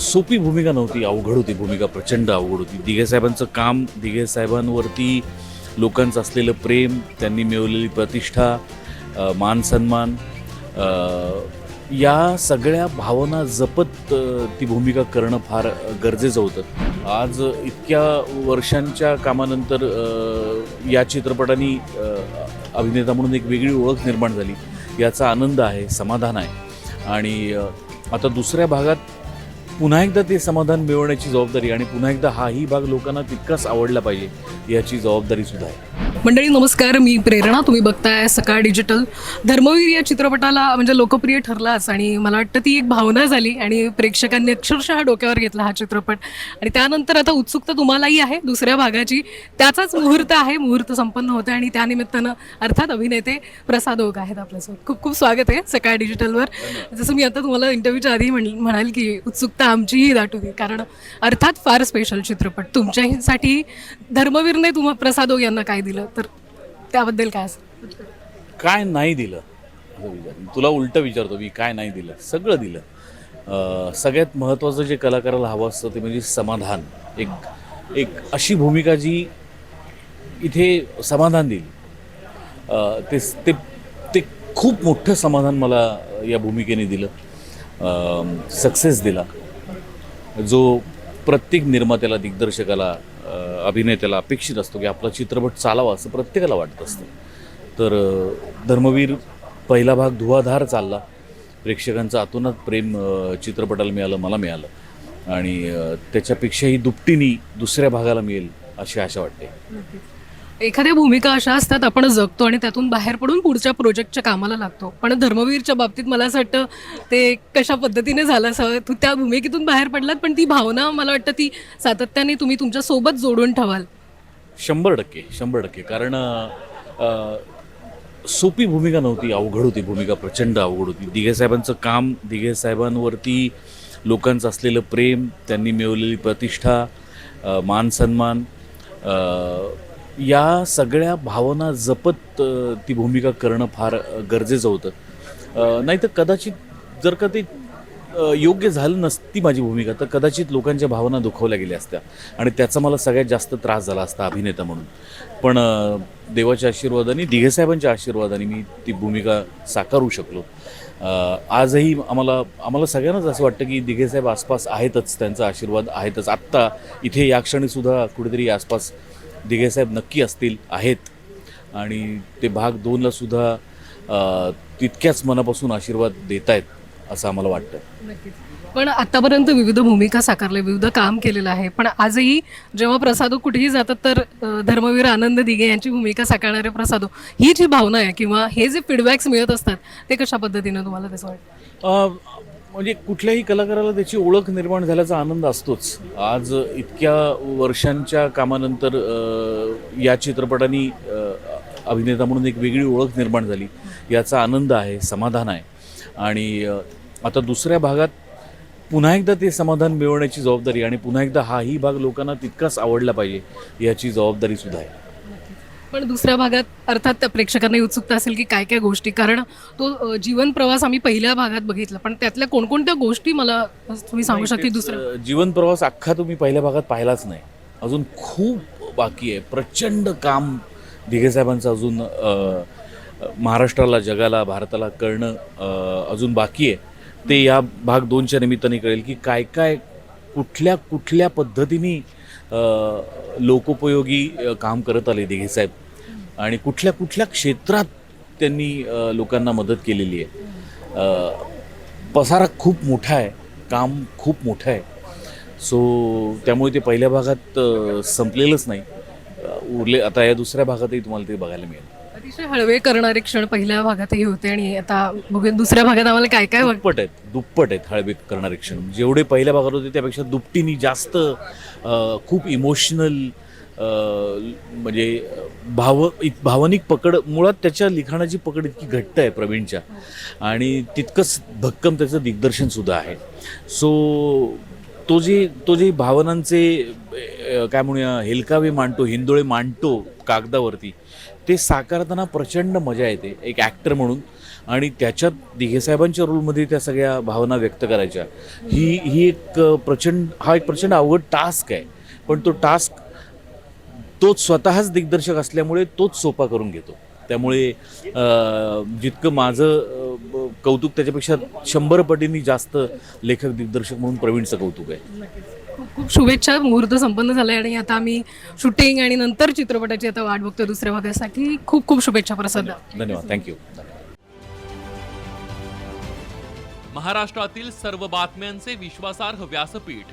सोपी भूमिका नव्हती अवघड होती भूमिका प्रचंड अवघड होती. दिघे साहेबांचं काम दिघे साहेबांवरती लोकांचं असलेलं प्रेम त्यांनी मिळवलेली प्रतिष्ठा मान सन्मान या सगळ्या भावना जपत ती भूमिका करणं फार गरजेचं होतं. आज इतक्या वर्षांच्या कामानंतर या चित्रपटाने अभिनेता म्हणून एक वेगळी ओळख निर्माण झाली. याचा आनंद आहे समाधान आहे. आणि आता दुसऱ्या भागात पुन्हा एकदा ते समाधान मिळवण्याची जबाबदारी आणि पुन्हा एकदा हाही भाग लोकांना तितकाच आवडला पाहिजे याची जबाबदारी सुद्धा आहे. मंडळी नमस्कार. मी प्रेरणा. तुम्ही बघताय सकाळ डिजिटल. धर्मवीर या चित्रपटाला म्हणजे लोकप्रिय ठरलाच आणि मला वाटतं ती एक भावना झाली आणि प्रेक्षकांनी अक्षरशः डोक्यावर घेतला हा चित्रपट. आणि त्यानंतर आता उत्सुकता तुम्हालाही आहे. दुसऱ्या भागाची त्याचाच मुहूर्त आहे. मुहूर्त संपन्न होते आणि त्यानिमित्तानं अर्थात अभिनेते प्रसाद ओक आहेत आपल्यासोबत. खूप खूप स्वागत आहे सकाळ डिजिटलवर. जसं मी आता तुम्हाला इंटरव्ह्यूच्या आधी म्हण म्हणाल की उत्सुकता आमचीही दाटू दे. कारण अर्थात फार स्पेशल चित्रपट. तुमच्यासाठी धर्मवीरने तुम्हा प्रसाद हो यांना काय दिलं? तर त्याबद्दल काय असं? काय नाही दिलं? असं विचार तुला उलटं विचारतो मी काय नाही दिलं? सगळं दिलं. अं, सगळ्यात महत्त्वाचं जे कलाकाराला हवं असतं ते म्हणजे समाधान. एक एक अशी भूमिका जी इथे समाधान देईल. अं, ते ते ते खूप मोठं समाधान मला या भूमिकेने दिलं. सक्सेस दिला. जो प्रत्येक निर्मात्याला दिग्दर्शकाला अभिनेत्याला अपेक्षित असतो की आपला चित्रपट चालावा असं प्रत्येकाला वाटत असतं. तर धर्मवीर पहिला भाग धुवाधार चालला. प्रेक्षकांचं अतोनात प्रेम चित्रपटाला मिळालं मला मिळालं. आणि त्याच्यापेक्षाही दुपटीनी दुसऱ्या भागाला मिळेल अशी आशा वाटते. एखाद्या भूमिका अशा असतात आपण जगतो आणि त्यातून बाहेर पडून पुढच्या प्रोजेक्टच्या कामाला लागतो. पण धर्मवीरच्या बाबतीत मला असं वाटतं ते कशा पद्धतीने झालं असं तू त्या भूमिकेतून बाहेर पडलात पण ती भावना मला वाटतं ती सातत्याने तुम्ही तुमच्यासोबत जोडून ठेवाल. शंभर टक्के शंभर टक्के. कारण सोपी भूमिका नव्हती अवघड होती भूमिका प्रचंड अवघड होती. दिघे साहेबांचं काम दिघे साहेबांवरती लोकांचं असलेलं प्रेम त्यांनी मिळवलेली प्रतिष्ठा मान सन्मान या सगळ्या भावना जपत ती भूमिका करणं फार गरजेचं होतं. नाही तर कदाचित जर का ते योग्य झालं नसती माझी भूमिका तर कदाचित लोकांच्या भावना दुखवल्या गेल्या असत्या. आणि त्याचा मला सगळ्यात जास्त त्रास झाला असता अभिनेता म्हणून. पण देवाच्या आशीर्वादाने दिघेसाहेबांच्या आशीर्वादाने मी ती भूमिका साकारू शकलो. आजही आम्हाला आम्हाला सगळ्यांनाच असं वाटतं की दिघेसाहेब आसपास आहेतच त्यांचा आशीर्वाद आहेतच. आत्ता इथे या क्षणीसुद्धा कुठेतरी आसपास दिघेसाहेब नक्की असतील आहेत. आणि ते भाग दोनला सुद्धा अ, तितक्याच मनापासून आशीर्वाद देत आहेत असं आम्हाला वाटतं. पण आतापर्यंत विविध भूमिका साकारल्या विविध काम केलेलं आहे. पण आजही जेव्हा प्रसादो कुठेही जातात तर धर्मवीर आनंद दिघे यांची भूमिका साकारणारे प्रसादो ही जी भावना आहे किंवा हे जे फीडबॅक्स मिळत असतात ते कशा पद्धतीनं तुम्हाला त्याचं वाटतं म्हणजे कुठल्याही कलाकाराला त्याची ओळख निर्माण झाल्याचा आनंद असतोच. आज इतक्या वर्षांच्या कामानंतर या चित्रपटाने अभिनेता म्हणून एक वेगळी ओळख निर्माण झाली. याचा आनंद आहे समाधान आहे. आणि आता दुसऱ्या भागात पुन्हा एकदा ते समाधान मिळवण्याची जबाबदारी आणि पुन्हा एकदा हाही भाग लोकांना तितकाच आवडला पाहिजे याची जबाबदारी सुद्धा आहे. पण दुसऱ्या भागात अर्थात त्या प्रेक्षकांना उत्सुकता असेल की काय काय गोष्टी कारण तो जीवन प्रवास आम्ही पहिल्या भागात बघितला. पण त्यातल्या कोणकोणत्या गोष्टी मला तुम्ही सांगू शकता दुसऱ्या? जीवन प्रवास अख्खा तुम्ही पहिल्या भागात पाहिलाच नाही. अजून खूप बाकी आहे. प्रचंड काम दिघे साहेबांचं अजून महाराष्ट्राला जगाला भारताला कळणं अजून बाकी आहे. ते या भाग दोनच्या निमित्ताने कळेल की काय काय कुठल्या कुठल्या पद्धतीने लोकोपयोगी काम करत आले दिघे साहेब. आणि कुठल्या कुठल्या क्षेत्रात त्यांनी लोकांना मदत केलेली आहे. पसारा खूप मोठा आहे काम खूप मोठं आहे. सो त्यामुळे ते पहिल्या भागात संपलेलंच नाही. उरले आता या दुसऱ्या भागातही तुम्हाला ते बघायला मिळेल. अतिशय हळवे करणारे क्षण पहिल्या भागातही होते आणि आता बघूया दुसऱ्या भागात आम्हाला काय काय दुप्पट आहेत दुप्पट आहेत हळवे करणारे क्षण. जेवढे पहिल्या भागात होते त्यापेक्षा दुपटीनी जास्त खूप इमोशनल म्हणजे भाव भावनिक पकड मुळात त्याच्या लिखाणाची पकड इतकी घट्ट आहे प्रवीणच्या. आणि तितकंच भक्कम त्याचं दिग्दर्शनसुद्धा आहे. सो तो जे तो जे भावनांचे काय म्हणूया हेलकावे मांडतो हिंदोळे मांडतो कागदावरती ते साकारताना प्रचंड मजा येते एक ॲक्टर म्हणून. आणि त्याच्यात दिघेसाहेबांच्या रोलमध्ये त्या सगळ्या भावना व्यक्त करायच्या. ही ही एक प्रचंड हा एक प्रचंड अवघड टास्क आहे. पण तो टास्क तोच स्वतःच दिग्दर्शक असल्यामुळे तोच सोपा करून घेतो. त्यामुळे जितकं माझं कौतुक त्याच्यापेक्षा शंभर पटींनी जास्त लेखक दिग्दर्शक म्हणून प्रवीणचं कौतुक आहे. खूप खूप शुभेच्छा. मुहूर्त संपन्न झालाय आणि आता आम्ही शूटिंग आणि नंतर चित्रपटाची आता वाट बघतो दुसऱ्या भागासाठी. खूप खूप शुभेच्छा प्रसाद. धन्यवाद. थँक्यू महाराष्ट्रातील सर्व बातम्यांचे विश्वासार्ह व्यासपीठ.